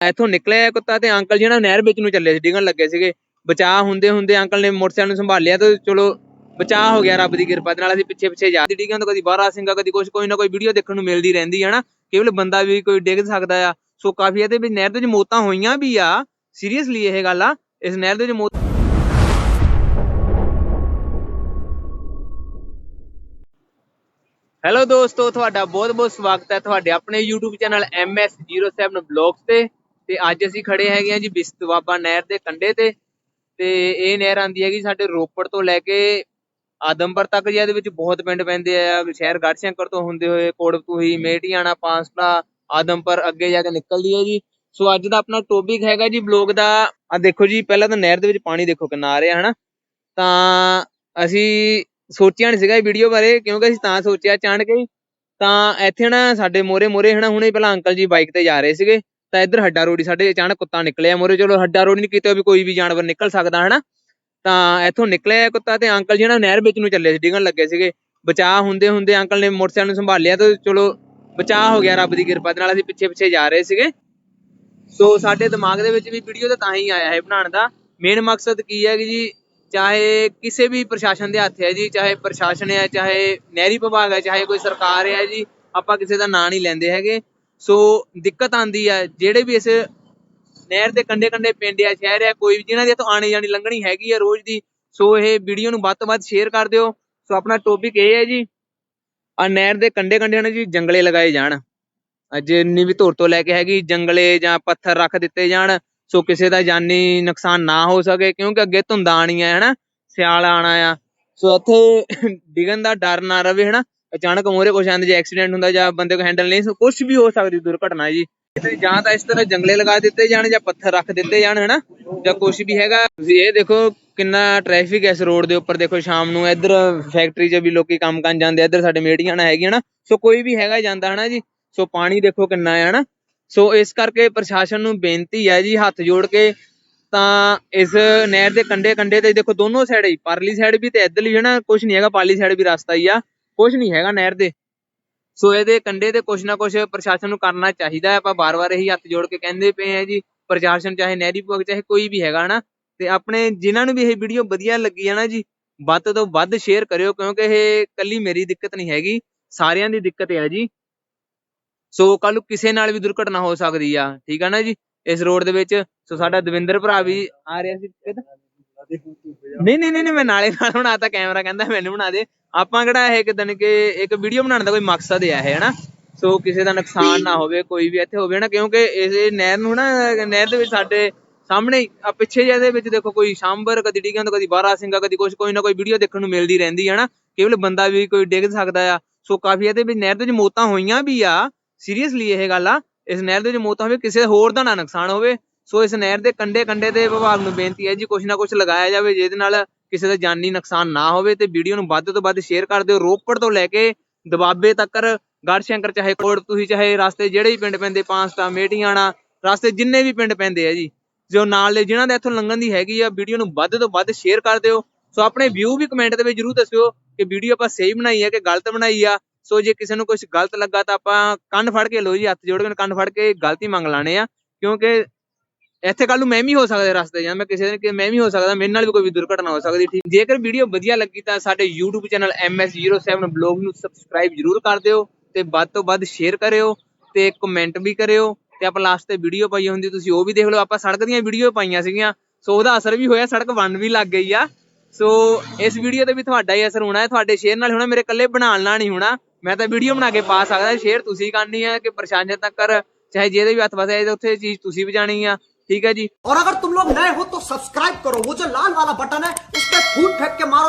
ਇੱਥੋਂ ਨਿਕਲਿਆ ਕੁੱਤਾ ਤੇ ਅੰਕਲ ਜੀ ਨਾ ਨਹਿਰ ਵਿੱਚ ਨੂੰ ਚੱਲੇ ਸੀ, ਡਿੱਗਣ ਲੱਗੇ ਸੀਗੇ। ਬਚਾਅ ਹੁੰਦੇ ਹੁੰਦੇ ਅੰਕਲ ਨੇ ਮੋਟਰਸਾਈਕਲ ਨੂੰ ਸੰਭਾਲਿਆ ਤੇ ਚਲੋ ਬਚਾਅ ਹੋ ਗਿਆ ਰੱਬ ਦੀ ਕਿਰਪਾ ਦੇ ਨਾਲ, ਅਸੀਂ ਪਿੱਛੇ ਪਿੱਛੇ ਜਾ ਡਿੱਗਾਂ ਤੋਂ ਕਦੀ ਬਾਹਰ ਸਿੰਘਾ, ਕਦੀ ਕੁਝ ਕੋਈ ਨਾ ਕੋਈ ਵੀਡੀਓ ਦੇਖਣ ਨੂੰ ਮਿਲਦੀ ਰਹਿੰਦੀ ਹੈ ਨਾ। ਕੇਵਲ ਬੰਦਾ ਵੀ ਕੋਈ ਡਿੱਗ ਸਕਦਾ ਆ। ਸੋ ਕਾਫੀ ਇਹਦੇ ਵਿੱਚ ਨਹਿਰ ਦੇ ਵਿੱਚ ਮੌਤਾਂ ਹੋਈਆਂ ਵੀ ਆ। ਸੀਰੀਅਸਲੀ ਇਹ ਗੱਲ ਆ, ਇਸ ਨਹਿਰ ਦੇ ਵਿੱਚ ਮੌਤ ਹੈਲੋ ਦੋਸਤੋ, ਤੁਹਾਡਾ ਬਹੁਤ-ਬਹੁਤ ਸਵਾਗਤ ਹੈ ਤੁਹਾਡੇ ਆਪਣੇ YouTube ਚੈਨਲ MS07 Vlogs ਤੇ। ਤੇ ਅੱਜ ਅਸੀਂ ਖੜੇ ਹੈਗੇ ਆ ਜੀ ਬਿਸਤਵਾਬਾ ਨਹਿਰ ਦੇ ਕੰਢੇ ਤੇ ਤੇ ਇਹ ਨਹਿਰ ਆਂਦੀ ਹੈਗੀ ਸਾਡੇ ਰੋਪੜ ਤੋਂ ਲੈ ਕੇ ਆਦਮਪੁਰ ਤੱਕ ਜੀ, ਇਹਦੇ ਵਿੱਚ ਬਹੁਤ ਪਿੰਡ ਪੈਂਦੇ ਆ, ਸ਼ਹਿਰ ਗੜਸ਼ੰਕਰ ਤੋਂ ਹੁੰਦੇ ਹੋਏ, ਕੋੜਪਤੂਹੀ ਮੇਟੀਆਣਾ ਪਾਂਸਟਾ ਆਦਮਪੁਰ ਅੱਗੇ ਜਾ ਕੇ ਨਿਕਲਦੀ ਹੈ ਜੀ। ਸੋ ਅੱਜ ਦਾ ਆਪਣਾ ਟੌਪਿਕ ਹੈਗਾ ਜੀ ਬਲੌਗ ਦਾ। ਆ ਦੇਖੋ ਜੀ, ਪਹਿਲਾਂ ਤਾਂ ਨਹਿਰ ਦੇ ਵਿੱਚ ਪਾਣੀ ਦੇਖੋ ਕਿੰਨਾ ਆ ਰਿਹਾ, ਹਨਾ? ਤਾਂ ਅਸੀਂ ਸੋਚਿਆ ਨਹੀਂ ਸੀਗਾ ਇਹ ਵੀਡੀਓ ਬਾਰੇ, ਕਿਉਂਕਿ ਅਸੀਂ ਤਾਂ ਸੋਚਿਆ ਅਚਾਨਕ ਕੇ ਤਾਂ ਇੱਥੇ ਨਾ ਸਾਡੇ ਮੋਰੇ ਮੋਰੇ ਹਨਾ, ਹੁਣੇ ਪਹਿਲਾਂ ਅੰਕਲ ਜੀ ਬਾਈਕ ਤੇ ਜਾ ਰਹੇ ਸੀਗੇ। ਤਾਂ ਇੱਧਰ ਹੱਡਾ ਰੋੜੀ ਸਾਡੇ ਅਚਾਨਕ ਕੁੱਤਾ ਨਿਕਲਿਆ ਮੋਰੇ, ਚਲੋ ਹੱਡਾ ਰੋੜੀ ਨਹੀਂ ਕਿਤੇ ਵੀ ਕੋਈ ਵੀ ਜਾਨਵਰ ਨਿਕਲ ਸਕਦਾ, ਹਨਾ? ਤਾਂ ਇੱਥੋਂ ਨਿਕਲਿਆ ਕੁੱਤਾ ਤੇ ਅੰਕਲ ਜੀ ਨਹਿਰ ਵਿੱਚ ਨੂੰ ਚੱਲੇ ਸੀ, ਡਿੱਗਣ ਲੱਗੇ ਸੀਗੇ। ਬਚਾਅ ਹੁੰਦੇ ਹੁੰਦੇ ਅੰਕਲ ਨੇ ਮੋਟਰਸਾਈਕਲ ਨੂੰ ਸੰਭਾਲਿਆ ਤੇ ਚਲੋ ਬਚਾਅ ਹੋ ਗਿਆ ਰੱਬ ਦੀ ਕਿਰਪਾ ਦੇ ਨਾਲ, ਅਸੀਂ ਪਿੱਛੇ ਪਿੱਛੇ ਜਾ ਰਹੇ ਸੀਗੇ। ਸੋ ਸਾਡੇ ਦਿਮਾਗ ਦੇ ਵਿੱਚ ਵੀ ਵੀਡੀਓ ਤਾਂ ਤਾਂ ਹੀ ਆਇਆ ਹੈ ਬਣਾਉਣ ਦਾ। ਮੇਨ ਮਕਸਦ ਕੀ ਹੈ ਕਿ ਜੀ, ਚਾਹੇ ਕਿਸੇ ਵੀ ਪ੍ਰਸ਼ਾਸਨ ਦੇ ਹੱਥ ਹੈ ਜੀ, ਚਾਹੇ ਪ੍ਰਸ਼ਾਸਨ ਹੈ, ਚਾਹੇ ਨਹਿਰੀ ਵਿਭਾਗ ਹੈ, ਚਾਹੇ ਕੋਈ ਸਰਕਾਰ ਹੈ ਜੀ, ਆਪਾਂ ਕਿਸੇ ਦਾ ਨਾਂ ਨਹੀਂ ਲੈਂਦੇ ਹੈਗੇ। ਸੋ ਦਿੱਕਤ ਆਂਦੀ ਹੈ ਜਿਹੜੇ ਵੀ ਇਸ ਨਹਿਰ ਦੇ ਕੰਢੇ ਕੰਢੇ ਪਿੰਡ ਆ, ਸ਼ਹਿਰ ਆ, ਕੋਈ ਵੀ, ਜਿਨ੍ਹਾਂ ਦੀ ਇੱਥੋਂ ਆਣੀ ਜਾਣੀ ਲੰਘਣੀ ਹੈਗੀ ਆ ਰੋਜ਼ ਦੀ ਸੋ ਇਹ ਵੀਡੀਓ ਨੂੰ ਵੱਧ ਤੋਂ ਵੱਧ ਸ਼ੇਅਰ ਕਰ ਦਿਓ। ਸੋ ਆਪਣਾ ਟੌਪਿਕ ਇਹ ਹੈ ਜੀ, ਆ ਨਹਿਰ ਦੇ ਕੰਢੇ ਕੰਢੇ ਨਾ ਜੀ ਜੰਗਲੇ ਲਗਾਏ ਜਾਣ। ਅੱਜ ਵੀ ਧੁਰ ਤੋਂ ਲੈ ਕੇ ਹੈਗੀ, ਜੰਗਲੇ ਜਾਂ ਪੱਥਰ ਰੱਖ ਦਿੱਤੇ ਜਾਣ ਸੋ ਕਿਸੇ ਦਾ ਜਾਨੀ ਨੁਕਸਾਨ ਨਾ ਹੋ ਸਕੇ, ਕਿਉਂਕਿ ਅੱਗੇ ਧੁੰਦਾਂ ਆਣੀਆਂ ਹਨਾ, ਸਿਆਲ ਆਣਾ ਆ। ਸੋ ਇੱਥੇ ਡਿੱਗਣ ਦਾ ਡਰ ਨਾ ਰਵੇ, ਹਨਾ। ਅਚਾਨਕ ਮੋਰੇ ਕੁਛ ਆਂਦੇ ਜੇ ਐਕਸੀਡੈਂਟ ਹੁੰਦਾ ਜਾਂ ਬੰਦੇ ਕੋ ਹੈਂਡਲ ਨਹੀਂ ਕੁਝ ਵੀ ਹੋ ਸਕਦੀ ਦੁਰਘਟਨਾ ਜੀ। ਇੱਥੇ ਜਾਂ ਤਾਂ ਇਸ ਤਰ੍ਹਾਂ ਜੰਗਲੇ ਲਗਾ ਦਿੱਤੇ ਜਾਣ ਜਾਂ ਪੱਥਰ ਰੱਖ ਦਿੱਤੇ ਜਾਣ, ਹਨਾ? ਜਾਂ ਕੁਝ ਵੀ ਹੈਗਾ। ਤੁਸੀਂ ਇਹ ਦੇਖੋ ਕਿੰਨਾ ਟ੍ਰੈਫਿਕ ਹੈ ਇਸ ਰੋਡ ਦੇ ਉੱਪਰ। ਦੇਖੋ ਸ਼ਾਮ ਨੂੰ ਇੱਧਰ ਫੈਕਟਰੀ 'ਚ ਵੀ ਲੋਕੀ ਕੰਮ ਕਰਨ ਜਾਂਦੇ ਇੱਧਰ ਸਾਡੇ ਮੇੜੀਆਂ ਨਾ ਹੈਗੀਆਂ ਨਾ ਸੋ ਕੋਈ ਵੀ ਹੈਗਾ ਜਾਂਦਾ, ਹਨਾ ਜੀ? ਸੋ ਪਾਣੀ ਦੇਖੋ ਕਿੰਨਾ ਹੈ ਹਨਾ? ਸੋ ਇਸ ਕਰਕੇ ਪ੍ਰਸ਼ਾਸਨ ਨੂੰ ਬੇਨਤੀ ਹੈ ਜੀ ਹੱਥ ਜੋੜ ਕੇ ਤਾਂ ਇਸ ਨਹਿਰ ਦੇ ਕੰਢੇ ਕੰਢੇ ਤੇ ਦੇਖੋ ਦੋਨੋਂ ਸਾਈਡ ਹੀ, ਪਰਲੀ ਸਾਈਡ ਵੀ ਤੇ ਇੱਧਰਲੀ ਹੈ ਨਾ ਕੁਝ ਨਹੀਂ ਹੈਗਾ, ਪਰਲੀ ਸਾਈਡ ਵੀ ਰਸਤਾ ਹੀ ਆ। ਕੁਝ ਨਹੀਂ ਹੈਗਾ ਨਹਿਰ ਦੇ। ਸੋ ਇਹਦੇ ਕੰਢੇ ਤੇ ਕੁਝ ਨਾ ਕੁਝ ਪ੍ਰਸ਼ਾਸਨ ਨੂੰ ਕਰਨਾ ਚਾਹੀਦਾ ਹੈ। ਆਪਾਂ ਬਾਰ-ਬਾਰ ਇਹੀ ਹੱਥ ਜੋੜ ਕੇ ਕਹਿੰਦੇ ਪਏ ਆ ਜੀ, ਪ੍ਰਸ਼ਾਸਨ ਚਾਹੇ ਨਹਿਰੀ ਵਿਭਾਗ, ਚਾਹੇ ਕੋਈ ਵੀ ਹੈਗਾ ਹਨਾ ਤੇ ਆਪਣੇ ਜਿਨ੍ਹਾਂ ਨੂੰ ਵੀ ਇਹ ਵੀਡੀਓ ਵਧੀਆ ਲੱਗੀ ਹੈ ਨਾ ਜੀ, ਵੱਧ ਤੋਂ ਵੱਧ ਸ਼ੇਅਰ ਕਰਿਓ, ਕਿਉਂਕਿ ਇਹ ਕੱਲੀ ਮੇਰੀ ਦਿੱਕਤ ਨਹੀਂ ਹੈਗੀ, ਸਾਰਿਆਂ ਦੀ ਦਿੱਕਤ ਹੈ ਜੀ। ਸੋ ਕੱਲ ਨੂੰ ਕਿਸੇ ਨਾਲ ਵੀ ਦੁਰਘਟਨਾ ਹੋ ਸਕਦੀ ਆ, ਠੀਕ ਆ ਨਾ ਜੀ? ਇਸ ਰੋਡ ਦੇ ਵਿੱਚ, ਸੋ ਸਾਡਾ ਦਵਿੰਦਰ ਭਰਾ ਵੀ ਆ ਰਿਹਾ ਸੀ। ਕਿੱਧਰ? ਨਹੀਂ ਨਹੀਂ ਨਹੀਂ ਨਹੀਂ, ਮੈਂ ਨਾਲੇ ਨਾਲ ਬਣਾਤਾ ਕੈਮਰਾ ਕਹਿੰਦਾ ਮੈਨੂੰ ਬਣਾ ਦੇ। ਆਪਾਂ ਕਿਹੜਾ ਇਹ ਕਿਦਨ ਕਿ ਇੱਕ ਵੀਡੀਓ ਬਣਾਉਣ ਦਾ ਕੋਈ ਮਕਸਦ ਹੈ ਇਹ ਹਨਾ? ਸੋ ਕਿਸੇ ਦਾ ਨੁਕਸਾਨ ਨਾ ਹੋਵੇ ਕੋਈ ਵੀ ਇੱਥੇ ਹੋਵੇ ਨਾ ਕਿਉਂਕਿ ਇਸ ਨਹਿਰ ਨੂੰ ਨਾ ਨਹਿਰ ਦੇ ਵਿੱਚ ਸਾਡੇ ਸਾਹਮਣੇ ਆ ਪਿੱਛੇ ਜਿਹੇ ਦੇ ਵਿੱਚ ਦੇਖੋ ਕੋਈ ਸ਼ਾਂਬਰ ਕਦੀ ਡਿੱਗਾਂ ਤੋਂ ਕਦੀ ਬਾਰਾ ਸਿੰਘਾ ਕਦੀ ਕੁਛ ਕੋਈ ਨਾ ਕੋਈ ਵੀਡੀਓ ਦੇਖਣ ਨੂੰ ਮਿਲਦੀ ਰਹਿੰਦੀ ਹੈ ਨਾ ਕੇਵਲ ਬੰਦਾ ਵੀ ਕੋਈ ਡਿੱਗ ਸਕਦਾ ਆ। ਸੋ ਕਾਫੀ ਇਹਦੇ ਵਿੱਚ ਨਹਿਰ ਦੇ ਵਿੱਚ ਮੌਤਾਂ ਹੋਈਆਂ ਵੀ ਆ। ਸੀਰੀਅਸਲੀ ਇਹ ਗੱਲ ਆ ਇਸ ਨਹਿਰ ਦੇ ਵਿੱਚ ਮੌਤਾਂ ਹੋਵੇ ਕਿਸੇ ਹੋਰ ਦਾ ਨਾ ਨੁਕਸਾਨ ਹੋਵੇ। ਸੋ ਇਸ ਨਹਿਰ ਦੇ ਕੰਢੇ ਕੰਢੇ ਤੇ ਵਿਭਾਗ ਨੂੰ ਬੇਨਤੀ ਹੈ ਜੀ, ਕੁਛ ਨਾ ਕੁਛ ਲਗਾਇਆ ਜਾਵੇ ਜਿਹਦੇ ਨਾਲ ਕਿਸੇ ਦਾ ਜਾਨੀ ਨੁਕਸਾਨ ਨਾ ਹੋਵੇ ਤੇ ਵੀਡੀਓ ਨੂੰ ਵੱਧ ਤੋਂ ਵੱਧ ਸ਼ੇਅਰ ਕਰ ਦਿਓ। ਰੋਪੜ ਤੋਂ ਲੈ ਕੇ ਦਬਾਬੇ ਤੱਕ ਗੜਸ਼ੰਕਰ ਚਾਹੇ ਕੋਟ, ਤੁਸੀਂ ਚਾਹੇ ਰਸਤੇ ਜਿਹੜੇ ਵੀ ਪਿੰਡ ਪੈਂਦੇ, ਪਾਂਸਟਾ, ਮੇਟੀਆਣਾ, ਰਸਤੇ ਜਿੰਨੇ ਵੀ ਪਿੰਡ ਪੈਂਦੇ ਆ ਜੀ, ਜੋ ਨਾਲ ਦੇ ਜਿਨ੍ਹਾਂ ਦੇ ਇੱਥੋਂ ਲੰਘਣ ਦੀ ਹੈਗੀ ਆ, ਵੀਡੀਓ ਨੂੰ ਵੱਧ ਤੋਂ ਵੱਧ ਸ਼ੇਅਰ ਕਰ ਦਿਓ। ਸੋ ਆਪਣੇ ਵਿਊ ਵੀ ਕਮੈਂਟ ਦੇ ਵਿੱਚ ਜਰੂਰ ਦੱਸਿਓ ਕਿ ਵੀਡੀਓ ਆਪਾਂ ਸਹੀ ਬਣਾਈ ਹੈ ਕਿ ਗਲਤ ਬਣਾਈ ਆ। ਸੋ ਜੇ ਕਿਸੇ ਨੂੰ ਕੁਝ ਗਲਤ ਲੱਗਾ ਤਾਂ ਆਪਾਂ ਕੰਨ ਫੜ ਕੇ ਲੋ ਜੀ, ਹੱਥ ਜੋੜ ਕੇ, ਕੰਨ ਫੜ ਕੇ ਗਲਤੀ ਮੰਗ ਲਾਣੇ ਆ, ਕਿਉਂਕਿ ਇੱਥੇ ਕੱਲ ਨੂੰ ਮੈਂ ਵੀ ਹੋ ਸਕਦਾ ਰਸਤੇ ਜਾਂ ਮੈਂ ਕਿਸੇ ਦਿਨ ਕਿ ਮੈਂ ਵੀ ਹੋ ਸਕਦਾ, ਮੇਰੇ ਨਾਲ ਵੀ ਕੋਈ ਵੀ ਦੁਰਘਟਨਾ ਹੋ ਸਕਦੀ, ਠੀਕ? ਜੇਕਰ ਵੀਡੀਓ ਵਧੀਆ ਲੱਗੀ ਤਾਂ ਸਾਡੇ YouTube ਚੈਨਲ MS07 ਬਲੌਗ ਨੂੰ ਸਬਸਕ੍ਰਾਈਬ ਜਰੂਰ ਕਰ ਦਿਓ ਤੇ ਵੱਧ ਤੋਂ ਵੱਧ ਸ਼ੇਅਰ ਕਰਿਓ ਤੇ ਕਮੈਂਟ ਵੀ ਕਰਿਓ ਤੇ ਆਪਾਂ ਲਾਸਟ ਤੇ ਵੀਡੀਓ ਪਾਈ ਹੁੰਦੀ, ਤੁਸੀਂ ਉਹ ਵੀ ਦੇਖ ਲਓ। ਆਪਾਂ ਸੜਕ ਦੀਆਂ ਵੀਡੀਓ ਪਾਈਆਂ ਸੀਗੀਆਂ, ਸੋ ਉਹਦਾ ਅਸਰ ਵੀ ਹੋਇਆ, ਸੜਕ ਬਣ ਵੀ ਲੱਗ ਗਈ ਆ। ਸੋ ਇਸ ਵੀਡੀਓ ਤੇ ਵੀ ਤੁਹਾਡਾ ਹੀ ਅਸਰ ਹੋਣਾ ਹੈ, ਤੁਹਾਡੇ ਸ਼ੇਅਰ ਨਾਲ ਹੋਣਾ, ਮੇਰੇ ਇਕੱਲੇ ਬਣਾਉਣ ਨਾਲ ਨਹੀਂ ਹੋਣਾ। ਮੈਂ ਤਾਂ ਵੀਡੀਓ ਬਣਾ ਕੇ ਪਾ ਸਕਦਾ ਸ਼ੇਅਰ ਤੁਸੀਂ ਕਰਨੀ ਹੈ ਕਿ ਪ੍ਰਸ਼ਾਸਨ ਤੱਕ ਚਾਹੇ ਜਿਹਦੇ ਵੀ ਹੱਥ ਵਸੇ ਉੱਥੇ ਚੀਜ਼ ਤੁਸੀਂ ਵਜਾਣੀ ਆ। ठीक है जी और अगर तुम लोग नए हो तो सब्सक्राइब करो वो जो लाल वाला बटन है उस पर फूट फेंक के मारो